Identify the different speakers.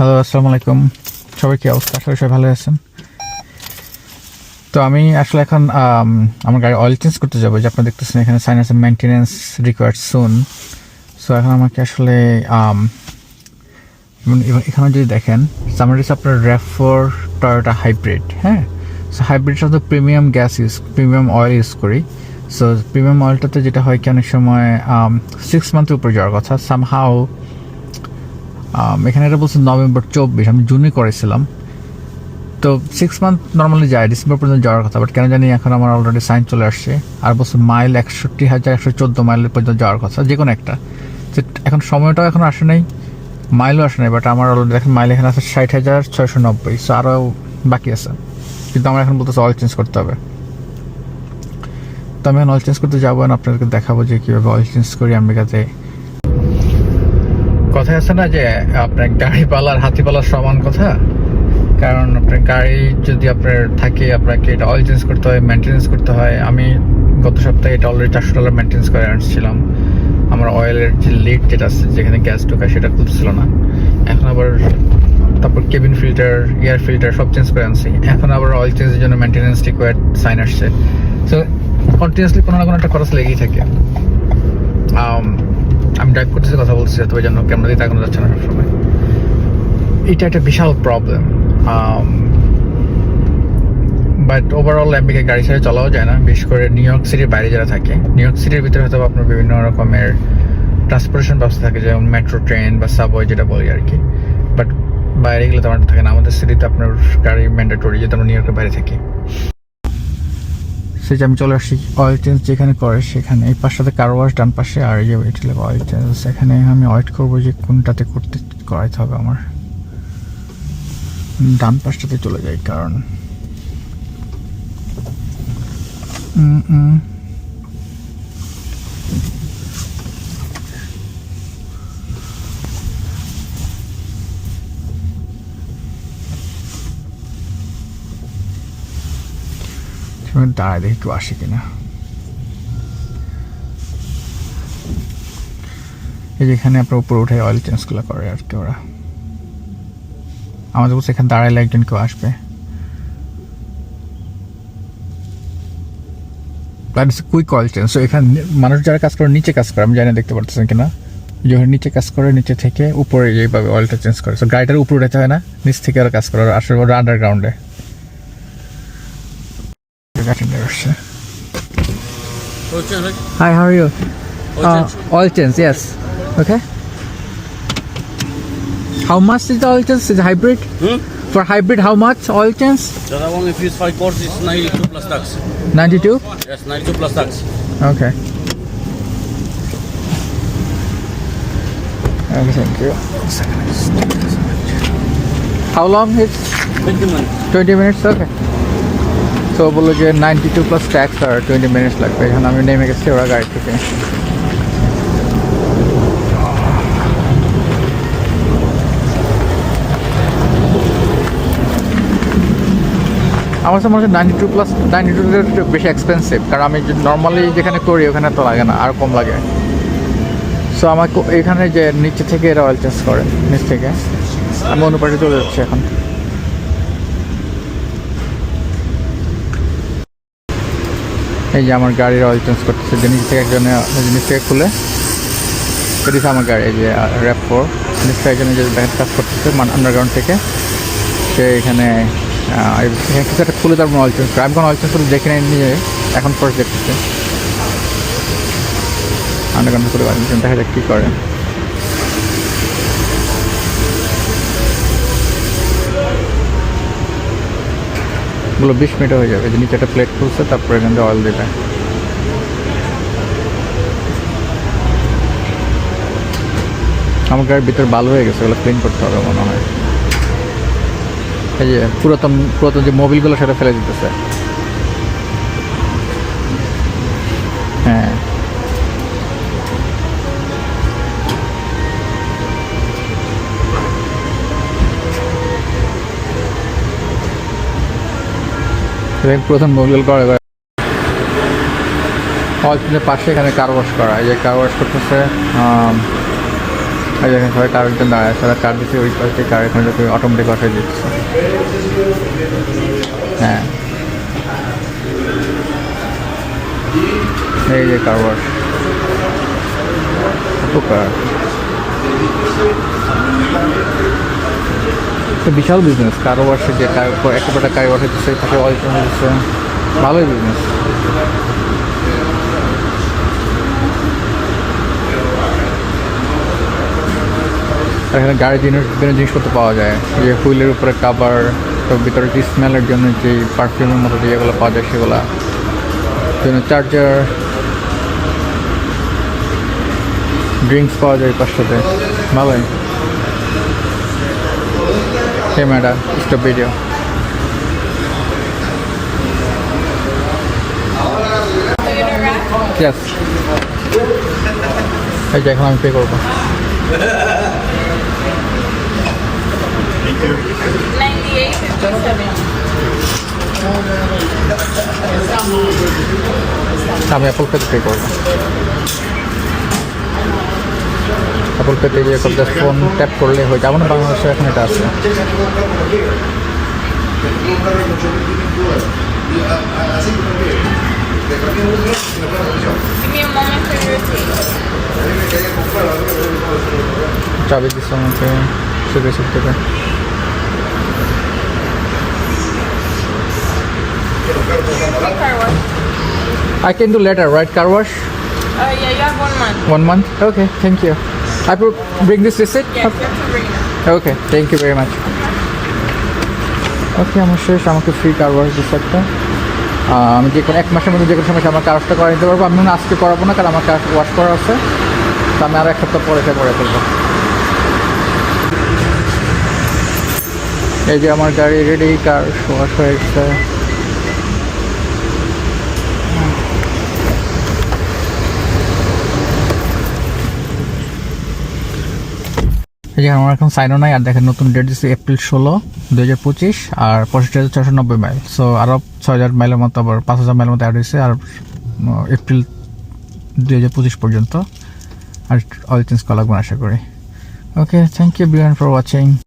Speaker 1: Hello আসসালামু আলাইকুম সবাই কি অবস্থা? আসলে সবাই ভালো আছেন। তো আমি আসলে এখন আমার গাড়ি অয়েল চেঞ্জ করতে যাব। যে আপনারা দেখতেছেন, এখানে সাইন আছে মেনটেনেন্স রিকোয়ার্ড সুন সো এখন আমাকে আসলে এখানে যদি দেখেন হচ্ছে আপনার র্যাপ ফোর টয়োটা হাইব্রিড হ্যাঁ? সো হাইব্রিড সাথে premium gas use premium oil use করি। সো প্রিমিয়াম অয়েলটাতে যেটা হয় কি, অনেক সময় সিক্স মান্থের উপর যাওয়ার কথা। সামহাও এখানে এটা বলছে নভেম্বর চব্বিশ, আমি জুনে করেছিলাম। তো সিক্স মান্থ নর্মালি যায় ডিসেম্বর পর্যন্ত যাওয়ার কথা বাট কেন জানি এখন আমার অলরেডি সাইন চলে আসছে। আর বলছে মাইল একষট্টি হাজার একশো চোদ্দ মাইল পর্যন্ত যাওয়ার কথা, যে কোনো একটা। তো এখন সময়টাও এখন আসে নাই মাইলও আসে নাই বাট আমার অলরেডি দেখেন মাইল এখানে আছে ষাট হাজার ছয়শো নব্বই সো আরও বাকি আছে। কিন্তু আমার এখন বলতেছে অয়েল চেঞ্জ করতে হবে। তো আমি এখন অয়েল চেঞ্জ করতে যাব আপনাদেরকে দেখাবো যে কীভাবে অয়েল চেঞ্জ করি আমেরিকাতে। কথা আছে না যে, আপনার গাড়ি পালার হাতি পালার সমান কথা? কারণ আপনার গাড়ি যদি আপনার থাকে, আপনাকে এটা অয়েল চেঞ্জ করতে হয় মেনটেনেন্স করতে হয়। আমি গত সপ্তাহে এটা অলরেডি চারশো ডলার মেনটেন্স করে আনছিলাম। আমার অয়েলের যে লিড যেটা আছে, যেখানে গ্যাস ঢোকায় সেটা খুলতেছিল না। এখন আবার তারপর কেবিন ফিল্টার এয়ার ফিল্টার সব চেঞ্জ করে আনছি। এখন আবার অয়েল চেঞ্জের জন্য মেনটেনেন্স রিকোয়ার্ড সাইন আসছে। সো কন্টিনিউসলি কোনো না কোনো একটা খরচ লেগেই থাকে। ড্রাইভ করতেছি, কথা বলছি তবে জন্য ক্যামেরা দিয়ে তাকানো যাচ্ছে না সবসময়। এটা একটা বিশাল প্রবলেম বাট ওভারঅল আমেরিকা গাড়ি ছেড়ে চলাও যায় না, বিশেষ করে নিউ ইয়র্ক সিটির বাইরে যারা থাকে। নিউ ইয়র্ক সিটির ভিতরে হয়তো আপনার বিভিন্ন রকমের ট্রান্সপোর্টেশন ব্যবস্থা থাকে, যেমন মেট্রো ট্রেন বা সাবওয়ে যেটা বলি আর কি। বাট বাইরে গেলে তেমন থাকে না, আমাদের সিটিতে আপনার গাড়ি ম্যান্ডেটরি যেহেতু আমরা নিউ ইয়র্কের বাইরে থাকি। যে আমি চলে আসছি অয়েল চেঞ্জ যেখানে করে সেখানে। এই পাশটাতে কার ওয়াশ ডান পাশে আর এই এটা লাগে অয়েল চেঞ্জ সেখানে আমি ওয়েট করব যে কোনটাতে করতে, করাইতে হবে আমার। ডান পাশটাতে চলে যাই, কারণ। উম। দাঁড়ায় দেখি কেউ আসে কিনা? এই যে এখানে আপনার উপরে উঠে অয়েল চেঞ্জগুলো করে আর কি ওরা। আমাদের বলছে এখানে দাঁড়াইলে একজন কেউ আসবে। কুইক অয়েল চেঞ্জ তো এখানে মানুষ যারা কাজ করে নিচে কাজ করে, আমি জানি দেখতে পারতেছেন কিনা। যখন নিচে কাজ করে, নিচে থেকে উপরে এইভাবে অয়েলটা চেঞ্জ করে তো গাড়িটার উপরে উঠাতে হয় না, নিচ থেকে ওরা কাজ করে আসলে ওরা আন্ডারগ্রাউন্ডে
Speaker 2: got.
Speaker 1: Hi, how are you? Uh, oil change, yes. Okay. How much is the oil change? Is hybrid?
Speaker 2: Hmm?
Speaker 1: For hybrid, how much oil change?
Speaker 2: The other one, if it's five quarts, it's 92 plus tax.
Speaker 1: 92?
Speaker 2: Yes, 92 plus tax.
Speaker 1: Okay. Okay, thank you. How long is
Speaker 2: 20 minutes.
Speaker 1: 20 minutes, okay. তো বলল যে ninety two plus tax আর twenty minutes লাগবে। এখানে আমি নেমে গেছি ওরা গাড়ি থেকে। আমার কাছে মনে ninety two plus ninety two একটু বেশি এক্সপেন্সিভ কারণ আমি নর্মালি যেখানে করি ওখানে তো লাগে না, আর কম লাগে। সো আমাকে এখানে যে নিচে থেকে এরা অয়েল চেঞ্জ করে, নিচ থেকে। আমি অনুপাতে চলে যাচ্ছি এখন। এই যে আমার গাড়ির অয়েল চেঞ্জ করতেছে, যে নিচ থেকে একজনে নিচ থেকে খুলে। এটি আমার গাড়ি যে র্যাপ ফোর নিচ থেকে একজনে যে দেখেন কাজ করতেছে মানে আন্ডারগ্রাউন্ড থেকে, সে এখানে কিছু একটা খুলে তারপর অয়েল চেঞ্জ করে। আমি কোনো অয়েল চেঞ্জ করে দেখে নিয়ে এখন ফার্স্ট দেখতেছে। আন্ডারগ্রাউন্ড গাড়ি দেখা যাক কী করে। বলো বিশ মিনিট হয়ে যাবে। নিচে একটা প্লেট খুলছে, তারপরে এখান থেকে অয়েল দেবে। আমার গাড়ির ভিতর ভালো হয়ে গেছে ওগুলো ক্লিন করতে হবে মনে হয়। এই যে পুরাতন পুরাতন যে মোবিলগুলো সেটা ফেলে দিতেছে। প্রথম মোবিল করে হসপিটালের পাশে এখানে কার ওয়াশ করা? এই যে কার ওয়াশ করতেছে যখন সবাই কার একজন দাঁড়ায় সারা কার দিচ্ছে ওই পাশে কার, এখানে অটোমেটিক অটাই দিচ্ছে। হ্যাঁ। এই যে কার ওয়াশ কত তো বিশাল বিজনেস কারও ওয়াশে যে একটা কার ওয়াশ হচ্ছে তাকে অয়েল হচ্ছে ভালোই বিজনেস এখানে গাড়ির জিনিস বিভিন্ন জিনিসপত্র পাওয়া যায়। যে হুইলের উপরে কাভার তো ভিতরে যে স্মেলের জন্য যে পারফিউমের মতো যেগুলো পাওয়া যায় সেগুলা। জন্য চার্জার ড্রিঙ্কস পাওয়া যায় পাঁচশোতে ভালোই। ক্যামেরা স্টপ ভিডিও ইয়েস এই যে এখন আমি পে করব
Speaker 3: 98, 57.
Speaker 1: আমি অ্যাপল পেতে পে করব অ্যাপল পেতে গিয়ে জাস্ট ফোন ট্যাপ করলে হয়ে যাবে না বাংলাদেশে এখন এটা আছে. চাবি দিচ্ছে আমাকে সুখে সুখ থেকে I can do later, right? Car wash?
Speaker 3: Uh, yeah, you have one month.
Speaker 1: One month? Okay, thank you. I will bring this receipt?
Speaker 3: Yes, you have to bring it.
Speaker 1: Okay thank you very much okay আমার শেষ আমাকে free car wash দিচ্ছে একটা। আমি যে কোনো এক মাসের মধ্যে যে কোনো সময় আমার কার ওয়াশটা করে নিতে পারব আমি মনে আজকে করাবো না কারণ আমার কার ওয়াশ করা আছে। তো আমি আরও এক সপ্তাহ পরে এটা করে ফেলব। এই যে আমার গাড়ি রেডি কার ওয়াশ হয়ে গেছে যে আমার এখন সাইনও নাই, আর দেখেন নতুন ডেট দিচ্ছে এপ্রিল ষোলো দু হাজার পঁচিশ, আর পঁচিশ হাজার ছশো নব্বই মাইল সো আরও ছয় হাজার মাইলের মতো, আবার পাঁচ হাজার মাইলের মতো অ্যাড হয়েছে, আর এপ্রিল দু হাজার পঁচিশ পর্যন্ত। আর অয়েল চেঞ্জ করা লাগবে আশা করি। ওকে থ্যাংক ইউ বিয়ান ফর ওয়াচিং